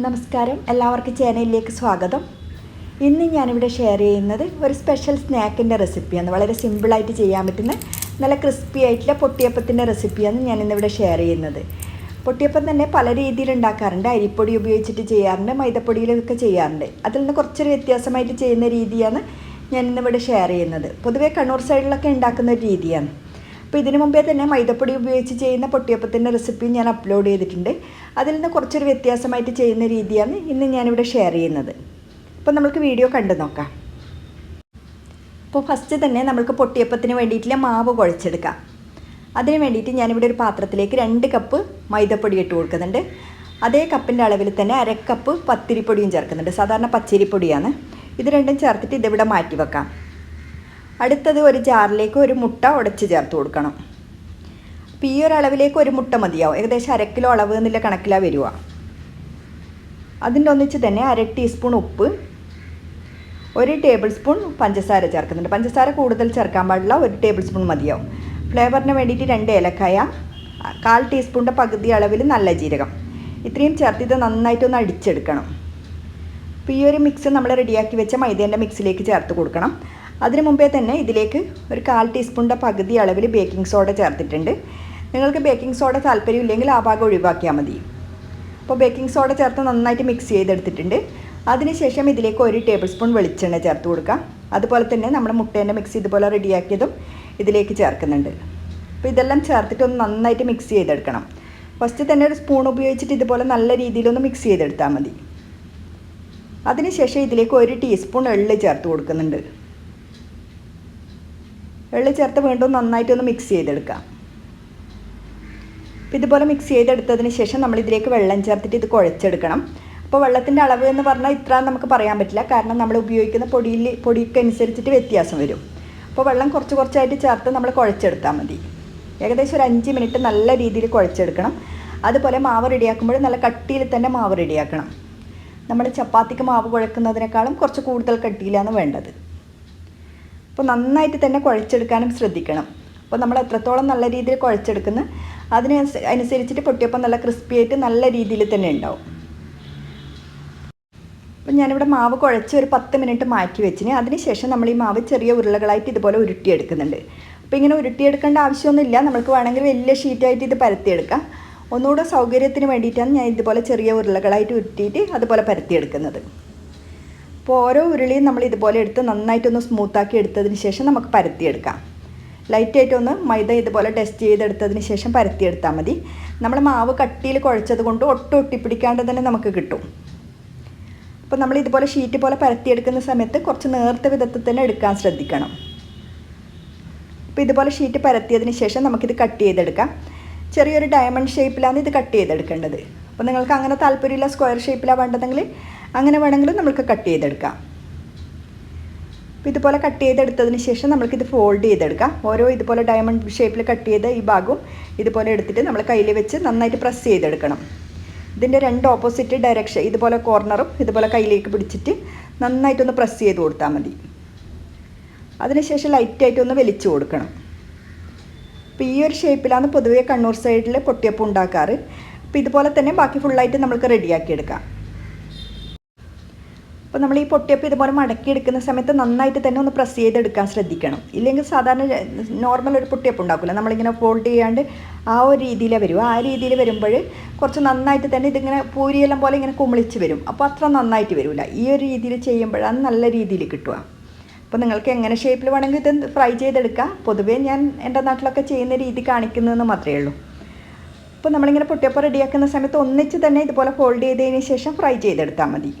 നമസ്കാരം. എല്ലാവർക്കും ചാനലിലേക്ക് സ്വാഗതം. ഇന്ന് ഞാനിവിടെ ഷെയർ ചെയ്യുന്നത് ഒരു സ്പെഷ്യൽ സ്നാക്കിന്റെ റെസിപ്പിയാണ് വളരെ സിമ്പിളായിട്ട് ചെയ്യാൻ പറ്റുന്ന നല്ല ക്രിസ്പി ആയിട്ടുള്ള പൊട്ടിയപ്പത്തിന്റെ റെസിപ്പിയാണ് ഞാൻ ഇന്നിവിടെ ഷെയർ ചെയ്യുന്നത്. പൊട്ടിയപ്പം തന്നെ പല രീതിയിൽ ഉണ്ടാക്കാറുണ്ട്. അരിപ്പൊടി ഉപയോഗിച്ചിട്ട് ചെയ്യാറുണ്ട് മൈദപ്പൊടിയിലൊക്കെ ചെയ്യാറുണ്ട്. അതിൽ നിന്ന് കുറച്ചൊരു വ്യത്യാസമായിട്ട് ചെയ്യുന്ന രീതിയാണ് ഞാൻ ഇന്നിവിടെ ഷെയർ ചെയ്യുന്നത്. പൊതുവേ കണ്ണൂർ സൈഡിലൊക്കെ ഉണ്ടാക്കുന്ന ഒരു രീതിയാണ്. അപ്പോൾ ഇതിനു മുമ്പേ തന്നെ മൈദപ്പൊടി ഉപയോഗിച്ച് ചെയ്യുന്ന പൊട്ടിയപ്പത്തിന്റെ റെസിപ്പി ഞാൻ അപ്ലോഡ് ചെയ്തിട്ടുണ്ട്. അതിൽ നിന്ന് കുറച്ചൊരു വ്യത്യാസമായിട്ട് ചെയ്യുന്ന രീതിയാണ് ഇന്ന് ഞാനിവിടെ ഷെയർ ചെയ്യുന്നത്. അപ്പോൾ നമുക്ക് വീഡിയോ കണ്ടു നോക്കാം. അപ്പോൾ ഫസ്റ്റ് തന്നെ നമുക്ക് പൊട്ടിയപ്പത്തിന് വേണ്ടിയിട്ടുള്ള മാവ് കുഴച്ചെടുക്കാം. അതിന് വേണ്ടിയിട്ട് ഞാനിവിടെ ഒരു പാത്രത്തിലേക്ക് രണ്ട് കപ്പ് മൈദപ്പൊടി ഇട്ട് കൊടുക്കുന്നുണ്ട്. അതേ കപ്പിന്റെ അളവിൽ തന്നെ അരക്കപ്പ് പത്തിരിപ്പൊടിയും ചേർക്കുന്നുണ്ട്. സാധാരണ പച്ചരിപ്പൊടിയാണ്. ഇത് രണ്ടും ചേർത്തിട്ട് ഇതിവിടെ മാറ്റി വെക്കാം. അടുത്തത് ഒരു ജാറിലേക്ക് ഒരു മുട്ട ഉടച്ച് ചേർത്ത് കൊടുക്കണം. അപ്പോൾ ഈ ഒരു അളവിലേക്ക് ഒരു മുട്ട മതിയാവും. ഏകദേശം അര കിലോ അളവ് എന്നുള്ള കണക്കിലാണ് വരിക. അതിന്റെ ഒന്നിച്ച് തന്നെ അര ടീസ്പൂൺ ഉപ്പ് ഒരു ടേബിൾ സ്പൂൺ പഞ്ചസാര ചേർക്കുന്നുണ്ട്. പഞ്ചസാര കൂടുതൽ ചേർക്കാൻ പാടില്ല ഒരു ടേബിൾ സ്പൂൺ മതിയാവും. ഫ്ലേവറിന് വേണ്ടിയിട്ട് രണ്ട് ഏലക്കായ കാൽ ടീസ്പൂണിന്റെ പകുതി അളവിൽ നല്ല ജീരകം. ഇത്രയും ചേർത്ത് ഇത് നന്നായിട്ടൊന്ന് അടിച്ചെടുക്കണം. അപ്പോൾ ഈ ഒരു മിക്സ് നമ്മൾ റെഡിയാക്കി വെച്ച മൈദേന്റെ മിക്സിലേക്ക് ചേർത്ത് കൊടുക്കണം. അതിന് മുമ്പേ തന്നെ ഇതിലേക്ക് ഒരു കാൽ ടീസ്പൂണിന്റെ പകുതി അളവിൽ ബേക്കിംഗ് സോഡ ചേർത്തിട്ടുണ്ട്. നിങ്ങൾക്ക് ബേക്കിംഗ് സോഡ താല്പര്യമില്ലെങ്കിൽ ആ ഭാഗം ഒഴിവാക്കിയാൽ മതി. അപ്പോൾ ബേക്കിംഗ് സോഡ ചേർത്ത് നന്നായിട്ട് മിക്സ് ചെയ്തെടുത്തിട്ടുണ്ട്. അതിനുശേഷം ഇതിലേക്ക് ഒരു ടേബിൾ സ്പൂൺ വെളിച്ചെണ്ണ ചേർത്ത് കൊടുക്കാം. അതുപോലെ തന്നെ നമ്മുടെ മുട്ടേന്റെ മിക്സ് ഇതുപോലെ റെഡിയാക്കിയതും ഇതിലേക്ക് ചേർക്കുന്നുണ്ട്. അപ്പോൾ ഇതെല്ലാം ചേർത്തിട്ട് ഒന്ന് നന്നായിട്ട് മിക്സ് ചെയ്തെടുക്കണം. ഫസ്റ്റ് തന്നെ ഒരു സ്പൂൺ ഉപയോഗിച്ചിട്ട് ഇതുപോലെ നല്ല രീതിയിലൊന്ന് മിക്സ് ചെയ്തെടുത്താൽ മതി. അതിനുശേഷം ഇതിലേക്ക് ഒരു ടീസ്പൂൺ എള്ള് ചേർത്ത് കൊടുക്കുന്നുണ്ട്. എള്ള് ചേർത്ത് വീണ്ടും നന്നായിട്ടൊന്ന് മിക്സ് ചെയ്തെടുക്കാം. അപ്പോൾ ഇതുപോലെ മിക്സ് ചെയ്തെടുത്തതിന് ശേഷം നമ്മൾ ഇതിലേക്ക് വെള്ളം ചേർത്തിട്ട് ഇത് കുഴച്ചെടുക്കണം. അപ്പോൾ വെള്ളത്തിന്റെ അളവ് എന്ന് പറഞ്ഞാൽ ഇത്ര നമുക്ക് പറയാൻ പറ്റില്ല. കാരണം നമ്മൾ ഉപയോഗിക്കുന്ന പൊടിയിൽ പൊടിക്ക് അനുസരിച്ചിട്ട് വ്യത്യാസം വരും. അപ്പോൾ വെള്ളം കുറച്ച് കുറച്ചായിട്ട് ചേർത്ത് നമ്മൾ കുഴച്ചെടുത്താൽ മതി. ഏകദേശം ഒരു അഞ്ച് മിനിറ്റ് നല്ല രീതിയിൽ കുഴച്ചെടുക്കണം. അതുപോലെ മാവ് റെഡിയാക്കുമ്പോൾ നല്ല കട്ടിയിൽ തന്നെ മാവ് റെഡിയാക്കണം. നമ്മൾ ചപ്പാത്തിക്ക് മാവ് കുഴക്കുന്നതിനേക്കാളും കുറച്ച് കൂടുതൽ കട്ടിയിലാണ് വേണ്ടത്. അപ്പോൾ നന്നായിട്ട് തന്നെ കുഴച്ചെടുക്കാനും ശ്രദ്ധിക്കണം. അപ്പോൾ നമ്മൾ എത്രത്തോളം നല്ല രീതിയിൽ കുഴച്ചെടുക്കുന്ന അതിന് അനുസരിച്ചിട്ട് പൊട്ടിയപ്പം നല്ല ക്രിസ്പി ആയിട്ട് നല്ല രീതിയിൽ തന്നെ ഉണ്ടാവും. അപ്പം ഞാനിവിടെ മാവ് കുഴച്ച് ഒരു പത്ത് മിനിറ്റ് മാറ്റി വെച്ചിന്. അതിനുശേഷം നമ്മൾ ഈ മാവ് ചെറിയ ഉരുളകളായിട്ട് ഇതുപോലെ ഉരുട്ടിയെടുക്കുന്നുണ്ട്. അപ്പോൾ ഇങ്ങനെ ഉരുട്ടിയെടുക്കേണ്ട ആവശ്യമൊന്നുമില്ല. നമുക്ക് വേണമെങ്കിൽ വലിയ ഷീറ്റായിട്ട് ഇത് പരത്തിയെടുക്കാം. ഒന്നുകൂടെ സൗകര്യത്തിന് വേണ്ടിയിട്ടാണ് ഞാൻ ഇതുപോലെ ചെറിയ ഉരുളകളായിട്ട് ഉരുട്ടിയിട്ട് അതുപോലെ പരത്തിയെടുക്കുന്നത്. അപ്പോൾ ഓരോ ഉരുളിയും നമ്മൾ ഇതുപോലെ എടുത്ത് നന്നായിട്ടൊന്ന് സ്മൂത്താക്കി എടുത്തതിന് ശേഷം നമുക്ക് പരത്തിയെടുക്കാം. ലൈറ്റായിട്ടൊന്ന് മൈദ ഇതുപോലെ ടെസ്റ്റ് ചെയ്തെടുത്തതിന് ശേഷം പരത്തിയെടുത്താൽ മതി. നമ്മൾ മാവ് കട്ടിയിൽ കുഴച്ചത് കൊണ്ട് ഒട്ടും ഒട്ടിപ്പിടിക്കാണ്ട് തന്നെ നമുക്ക് കിട്ടും. അപ്പോൾ നമ്മൾ ഇതുപോലെ ഷീറ്റ് പോലെ പരത്തിയെടുക്കുന്ന സമയത്ത് കുറച്ച് നേർത്ത വിധത്തിൽ തന്നെ എടുക്കാൻ ശ്രദ്ധിക്കണം. അപ്പോൾ ഇതുപോലെ ഷീറ്റ് പരത്തിയതിന് ശേഷം നമുക്കിത് കട്ട് ചെയ്തെടുക്കാം. ചെറിയൊരു ഡയമണ്ട് ഷേപ്പിലാണ് ഇത് കട്ട് ചെയ്തെടുക്കേണ്ടത്. അപ്പോൾ നിങ്ങൾക്ക് അങ്ങനെ താല്പര്യമില്ല സ്ക്വയർ ഷേപ്പിലാണ് വേണ്ടതെങ്കിൽ അങ്ങനെ വേണമെങ്കിൽ നമുക്ക് കട്ട് ചെയ്തെടുക്കാം. അപ്പോൾ ഇതുപോലെ കട്ട് ചെയ്തെടുത്തതിന് ശേഷം നമുക്കിത് ഫോൾഡ് ചെയ്തെടുക്കാം. ഓരോ ഇതുപോലെ ഡയമണ്ട് ഷേപ്പിൽ കട്ട് ചെയ്ത ഈ ഭാഗവും ഇതുപോലെ എടുത്തിട്ട് നമ്മൾ കയ്യിൽ വെച്ച് നന്നായിട്ട് പ്രസ് ചെയ്തെടുക്കണം. ഇതിന്റെ രണ്ട് ഓപ്പോസിറ്റ് ഡയറക്ഷൻ ഇതുപോലെ കോർണറും ഇതുപോലെ കയ്യിലേക്ക് പിടിച്ചിട്ട് നന്നായിട്ടൊന്ന് പ്രസ് ചെയ്ത് കൊടുത്താൽ മതി. അതിനുശേഷം ലൈറ്റായിട്ടൊന്ന് വലിച്ചു കൊടുക്കണം. അപ്പോൾ ഈ ഒരു ഷേപ്പിലാണ് പൊതുവേ കണ്ണൂർ സൈഡിൽ പൊട്ടിയപ്പം ഉണ്ടാക്കാറ്. അപ്പോൾ ഇതുപോലെ തന്നെ ബാക്കി ഫുള്ളായിട്ട് നമുക്ക് റെഡിയാക്കി എടുക്കാം. അപ്പോൾ നമ്മൾ ഈ പൊട്ടിയപ്പം ഇതുപോലെ മടക്കി എടുക്കുന്ന സമയത്ത് നന്നായിട്ട് തന്നെ ഒന്ന് പ്രസ് ചെയ്തെടുക്കാൻ ശ്രദ്ധിക്കണം. ഇല്ലെങ്കിൽ സാധാരണ നോർമൽ ഒരു പൊട്ടിയപ്പം ഉണ്ടാക്കില്ല നമ്മളിങ്ങനെ ഫോൾഡ് ചെയ്യാണ്ട് ആ ഒരു രീതിയിലേ വരും. ആ രീതിയിൽ വരുമ്പോൾ കുറച്ച് നന്നായിട്ട് തന്നെ ഇതിങ്ങനെ പൂരിയെല്ലാം പോലെ ഇങ്ങനെ കുമിളിച്ച് വരും. അപ്പോൾ അത്ര നന്നായിട്ട് വരില്ല ഈ ഒരു രീതിയിൽ ചെയ്യുമ്പോഴാണ് നല്ല രീതിയിൽ കിട്ടുക അപ്പോൾ നിങ്ങൾക്ക് എങ്ങനെ ഷേപ്പിൽ വേണമെങ്കിൽ ഇത് ഫ്രൈ ചെയ്തെടുക്കാം. പൊതുവേ ഞാൻ എന്റെ നാട്ടിലൊക്കെ ചെയ്യുന്ന രീതി കാണിക്കുന്നതെന്ന് മാത്രമേ ഉള്ളൂ. അപ്പോൾ നമ്മളിങ്ങനെ പൊട്ടിയപ്പം റെഡിയാക്കുന്ന സമയത്ത് ഒന്നിച്ച് തന്നെ ഇതുപോലെ ഫോൾഡ് ചെയ്തതിന് ശേഷം ഫ്രൈ ചെയ്തെടുത്താൽ മതി.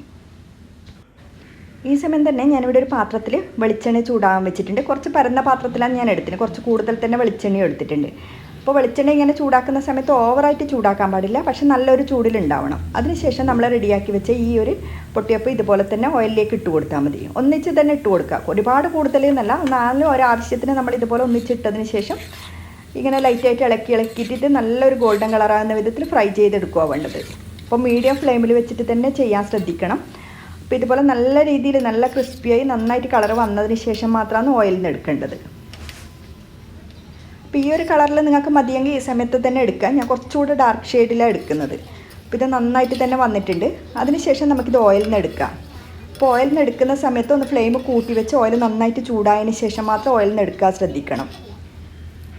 ഈ സമയം തന്നെ ഞാനിവിടെ ഒരു പാത്രത്തിൽ വെളിച്ചെണ്ണ ചൂടാകാൻ വെച്ചിട്ടുണ്ട്. കുറച്ച് പരന്ന പാത്രത്തിലാണ് ഞാൻ എടുത്തിന് കുറച്ച് കൂടുതൽ തന്നെ വെളിച്ചെണ്ണ എടുത്തിട്ടുണ്ട്. അപ്പോൾ വെളിച്ചെണ്ണ ഇങ്ങനെ ചൂടാക്കുന്ന സമയത്ത് ഓവറായിട്ട് ചൂടാക്കാൻ പാടില്ല. പക്ഷെ നല്ലൊരു ചൂടിലുണ്ടാവണം അതിനുശേഷം നമ്മൾ റെഡിയാക്കി വെച്ച ഈ ഒരു പൊട്ടിയപ്പം ഇതുപോലെ തന്നെ ഓയിലിലേക്ക് ഇട്ട് കൊടുത്താൽ മതി. ഒന്നിച്ച് തന്നെ ഇട്ട് കൊടുക്കുക. ഒരുപാട് കൂടുതൽ എന്നല്ല നാലും ഒരാവശ്യത്തിന് നമ്മൾ ഇതുപോലെ ഒന്നിച്ചിട്ടതിന് ശേഷം ഇങ്ങനെ ലൈറ്റായിട്ട് ഇളക്കി ഇളക്കിയിട്ട് നല്ലൊരു ഗോൾഡൻ കളറാകുന്ന വിധത്തിൽ ഫ്രൈ ചെയ്തെടുക്കുക വേണ്ടത്. അപ്പോൾ മീഡിയം ഫ്ലെയിമിൽ വെച്ചിട്ട് തന്നെ ചെയ്യാൻ ശ്രദ്ധിക്കണം. അപ്പോൾ ഇതുപോലെ നല്ല രീതിയിൽ നല്ല ക്രിസ്പിയായി നന്നായിട്ട് കളർ വന്നതിന് ശേഷം മാത്രമാണ് ഓയിലിൽ നിന്ന് എടുക്കേണ്ടത്. അപ്പോൾ ഈ ഒരു കളറിൽ നിങ്ങൾക്ക് മതിയെങ്കിൽ ഈ സമയത്ത് തന്നെ എടുക്കാം ഞാൻ കുറച്ചുകൂടെ ഡാർക്ക് ഷെയ്ഡിലാണ് എടുക്കുന്നത്. അപ്പോൾ ഇത് നന്നായിട്ട് തന്നെ വന്നിട്ടുണ്ട്. അതിനുശേഷം നമുക്കിത് ഓയിലിൽ നിന്ന് എടുക്കാം. അപ്പോൾ ഓയിലിൽ നിന്ന് എടുക്കുന്ന സമയത്ത് ഒന്ന് ഫ്ലെയിം കൂട്ടി വെച്ച് ഓയിൽ നന്നായിട്ട് ചൂടായതിന് ശേഷം മാത്രം ഓയിലിൽ നിന്ന് എടുക്കാൻ ശ്രദ്ധിക്കണം.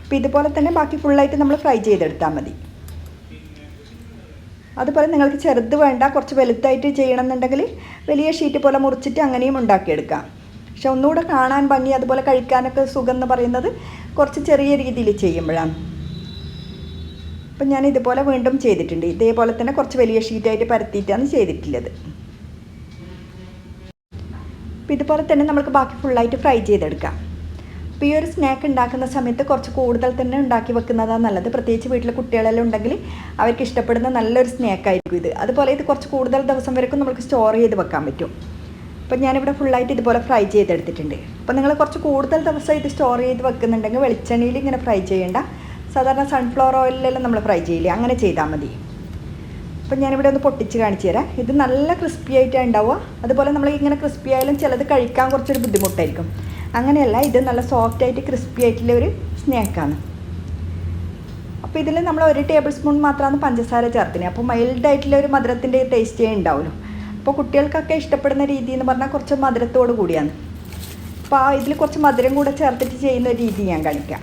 അപ്പോൾ ഇതുപോലെ തന്നെ ബാക്കി ഫുള്ളായിട്ട് നമ്മൾ ഫ്രൈ ചെയ്തെടുത്താൽ മതി. അതുപോലെ നിങ്ങൾക്ക് ചെറുത് വേണ്ട കുറച്ച് വലുതായിട്ട് ചെയ്യണമെന്നുണ്ടെങ്കിൽ വലിയ ഷീറ്റ് പോലെ മുറിച്ചിട്ട് അങ്ങനെയും ഉണ്ടാക്കിയെടുക്കാം. പക്ഷെ ഒന്നുകൂടെ കാണാൻ ഭംഗി അതുപോലെ കഴിക്കാനൊക്കെ സുഖം എന്ന് പറയുന്നത് കുറച്ച് ചെറിയ രീതിയിൽ ചെയ്യുമ്പോഴാണ്. അപ്പം ഞാൻ ഇതുപോലെ വീണ്ടും ചെയ്തിട്ടുണ്ട്. ഇതേപോലെ തന്നെ കുറച്ച് വലിയ ഷീറ്റായിട്ട് പരത്തിയിട്ടാണ് ചെയ്തിട്ടുള്ളത്. അപ്പോൾ ഇതുപോലെ തന്നെ നമുക്ക് ബാക്കി ഫുള്ളായിട്ട് ഫ്രൈ ചെയ്തെടുക്കാം. അപ്പോൾ ഈ ഒരു സ്നാക്ക് ഉണ്ടാക്കുന്ന സമയത്ത് കുറച്ച് കൂടുതൽ തന്നെ ഉണ്ടാക്കി വെക്കുന്നതാണ് നല്ലത്. പ്രത്യേകിച്ച് വീട്ടിലെ കുട്ടികളെല്ലാം ഉണ്ടെങ്കിൽ അവർക്ക് ഇഷ്ടപ്പെടുന്ന നല്ലൊരു സ്നാക്കായിരിക്കും ഇത്. അതുപോലെ ഇത് കുറച്ച് കൂടുതൽ ദിവസം വരെക്കും നമുക്ക് സ്റ്റോർ ചെയ്ത് വെക്കാൻ പറ്റും. അപ്പോൾ ഞാനിവിടെ ഫുള്ളായിട്ട് ഇതുപോലെ ഫ്രൈ ചെയ്തെടുത്തിട്ടുണ്ട്. അപ്പോൾ നിങ്ങൾ കുറച്ച് കൂടുതൽ ദിവസം ഇത് സ്റ്റോർ ചെയ്ത് വെക്കുന്നുണ്ടെങ്കിൽ വെളിച്ചെണ്ണയിൽ ഇങ്ങനെ ഫ്രൈ ചെയ്യേണ്ട. സാധാരണ സൺഫ്ലവർ ഓയിലെല്ലാം നമ്മൾ ഫ്രൈ ചെയ്യില്ല? അങ്ങനെ ചെയ്താൽ മതി. അപ്പം ഞാനിവിടെ ഒന്ന് പൊട്ടിച്ച് കാണിച്ചു തരാം. ഇത് നല്ല ക്രിസ്പി ആയിട്ടാണ് ഉണ്ടാവുക. അതുപോലെ നമ്മൾ ഇങ്ങനെ ക്രിസ്പി ആയാലും ചിലത് കഴിക്കാൻ കുറച്ചൊരു ബുദ്ധിമുട്ടായിരിക്കും. അങ്ങനെയല്ല ഇത് നല്ല സോഫ്റ്റ് ആയിട്ട് ക്രിസ്പി ആയിട്ടുള്ള ഒരു സ്നാക്കാണ് അപ്പോൾ ഇതിൽ നമ്മൾ ഒരു ടേബിൾ സ്പൂൺ മാത്രമാണ് പഞ്ചസാര ചേർത്തിന്. അപ്പോൾ മൈൽഡ് ആയിട്ടുള്ള ഒരു മധുരത്തിന്റെ ടേസ്റ്റേ ഉണ്ടാവുമല്ലോ അപ്പോൾ കുട്ടികൾക്കൊക്കെ ഇഷ്ടപ്പെടുന്ന രീതി എന്ന് പറഞ്ഞാൽ കുറച്ച് മധുരത്തോട് കൂടിയാണ്. അപ്പോൾ ആ ഇതിൽ കുറച്ച് മധുരം കൂടെ ചേർത്തിട്ട് ചെയ്യുന്ന രീതി ഞാൻ കാണിക്കാം.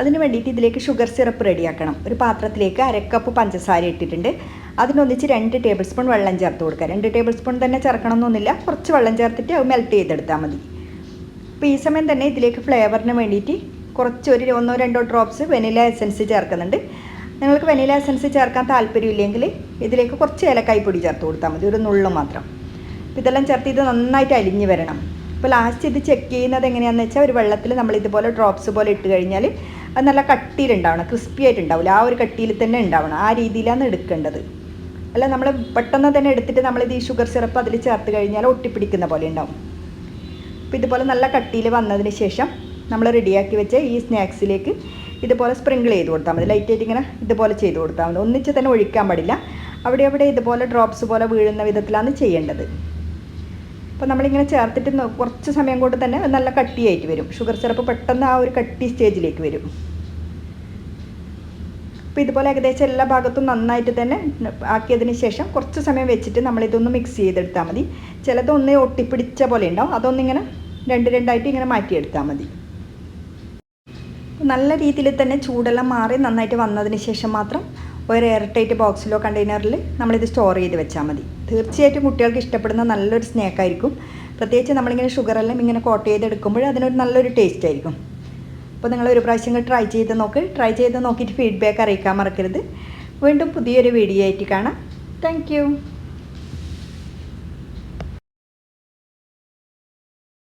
അതിന് വേണ്ടിയിട്ട് ഇതിലേക്ക് ഷുഗർ സിറപ്പ് റെഡിയാക്കണം ഒരു പാത്രത്തിലേക്ക് അരക്കപ്പ് പഞ്ചസാര ഇട്ടിട്ടുണ്ട്. അതിനൊന്നിച്ച് രണ്ട് ടേബിൾ സ്പൂൺ വെള്ളം ചേർത്ത് കൊടുക്കുക രണ്ട് ടേബിൾ സ്പൂൺ തന്നെ ചേർക്കണമെന്നൊന്നുമില്ല. കുറച്ച് വെള്ളം ചേർത്തിട്ട് അത് മെൽറ്റ് ചെയ്തെടുത്താൽ മതി. അപ്പോൾ ഈ സമയം തന്നെ ഇതിലേക്ക് ഫ്ലേവറിന് വേണ്ടിയിട്ട് കുറച്ച് ഒരു ഒന്നോ രണ്ടോ ഡ്രോപ്സ് വെനില എസൻസ് ചേർക്കുന്നുണ്ട്. നിങ്ങൾക്ക് വെനില എസൻസ് ചേർക്കാൻ താല്പര്യമില്ലെങ്കിൽ ഇതിലേക്ക് കുറച്ച് ഏലക്കായ് പൊടി ചേർത്ത് കൊടുത്താൽ മതി. ഒരു നുള്ളു മാത്രം. അപ്പോൾ ഇതെല്ലാം ചേർത്ത് ഇത് നന്നായിട്ട് അലിഞ്ഞ് വരണം. അപ്പോൾ ലാസ്റ്റ് ഇത് ചെക്ക് ചെയ്യുന്നത് എങ്ങനെയാണെന്ന് വെച്ചാൽ ഒരു വെള്ളത്തിൽ നമ്മൾ ഇതുപോലെ ഡ്രോപ്സ് പോലെ ഇട്ട് കഴിഞ്ഞാൽ അത് നല്ല കട്ടിയിലുണ്ടാവണം ക്രിസ്പി ആയിട്ട് ഉണ്ടാവില്ല. ആ ഒരു കട്ടിയിൽ തന്നെ ഉണ്ടാവണം. ആ രീതിയിലാണ് എടുക്കേണ്ടത്. അല്ല നമ്മൾ പെട്ടെന്ന് തന്നെ എടുത്തിട്ട് നമ്മളിത് ഈ ഷുഗർ സിറപ്പ് അതിൽ ചേർത്ത് കഴിഞ്ഞാൽ ഒട്ടിപ്പിടിക്കുന്ന പോലെ ഉണ്ടാവും. അപ്പോൾ ഇതുപോലെ നല്ല കട്ടിയിൽ വന്നതിന് ശേഷം നമ്മൾ റെഡിയാക്കി വെച്ച ഈ സ്നാക്സിലേക്ക് ഇതുപോലെ സ്പ്രിങ്കിൾ ചെയ്ത് കൊടുത്താൽ മതി. ലൈറ്റായിട്ട് ഇങ്ങനെ ഇതുപോലെ ചെയ്ത് കൊടുത്താൽ മതി. ഒന്നിച്ച് തന്നെ ഒഴിക്കാൻ പാടില്ല. അവിടെ അവിടെ ഇതുപോലെ ഡ്രോപ്സ് പോലെ വീഴുന്ന വിധത്തിലാണ് ചെയ്യേണ്ടത്. അപ്പോൾ നമ്മളിങ്ങനെ ചേർത്തിട്ട് കുറച്ച് സമയം കൊണ്ട് തന്നെ നല്ല കട്ടിയായിട്ട് വരും. ഷുഗർ സിറപ്പ് പെട്ടെന്ന് ആ ഒരു കട്ടി സ്റ്റേജിലേക്ക് വരും. അപ്പോൾ ഇതുപോലെ ഏകദേശം എല്ലാ ഭാഗത്തും നന്നായിട്ട് തന്നെ ആക്കിയതിന് ശേഷം കുറച്ച് സമയം വെച്ചിട്ട് നമ്മളിതൊന്ന് മിക്സ് ചെയ്തെടുത്താൽ മതി. ചിലതൊന്ന് ഒട്ടിപ്പിടിച്ച പോലെ ഉണ്ടാവും. അതൊന്നിങ്ങനെ രണ്ട് രണ്ടായിട്ട് ഇങ്ങനെ മാറ്റിയെടുത്താൽ മതി. നല്ല രീതിയിൽ തന്നെ ചൂടെല്ലാം മാറി നന്നായിട്ട് വന്നതിന് ശേഷം മാത്രം ഒരു എയർ ടൈറ്റ് ബോക്സിലോ കണ്ടെയ്നറിൽ നമ്മളിത് സ്റ്റോർ ചെയ്ത് വെച്ചാൽ മതി. തീർച്ചയായിട്ടും കുട്ടികൾക്ക് ഇഷ്ടപ്പെടുന്ന നല്ലൊരു സ്നാക്കായിരിക്കും പ്രത്യേകിച്ച് നമ്മളിങ്ങനെ ഷുഗറെല്ലാം ഇങ്ങനെ കോട്ട് ചെയ്തെടുക്കുമ്പോൾ അതിനൊരു നല്ലൊരു ടേസ്റ്റ് ആയിരിക്കും. അപ്പോൾ നിങ്ങൾ ഒരു പ്രാവശ്യം ട്രൈ ചെയ്ത് നോക്ക്. ട്രൈ ചെയ്ത് നോക്കിയിട്ട് ഫീഡ്ബാക്ക് അറിയിക്കാൻ മറക്കരുത്. വീണ്ടും പുതിയൊരു വീഡിയോ ആയിട്ട് കാണാം. താങ്ക്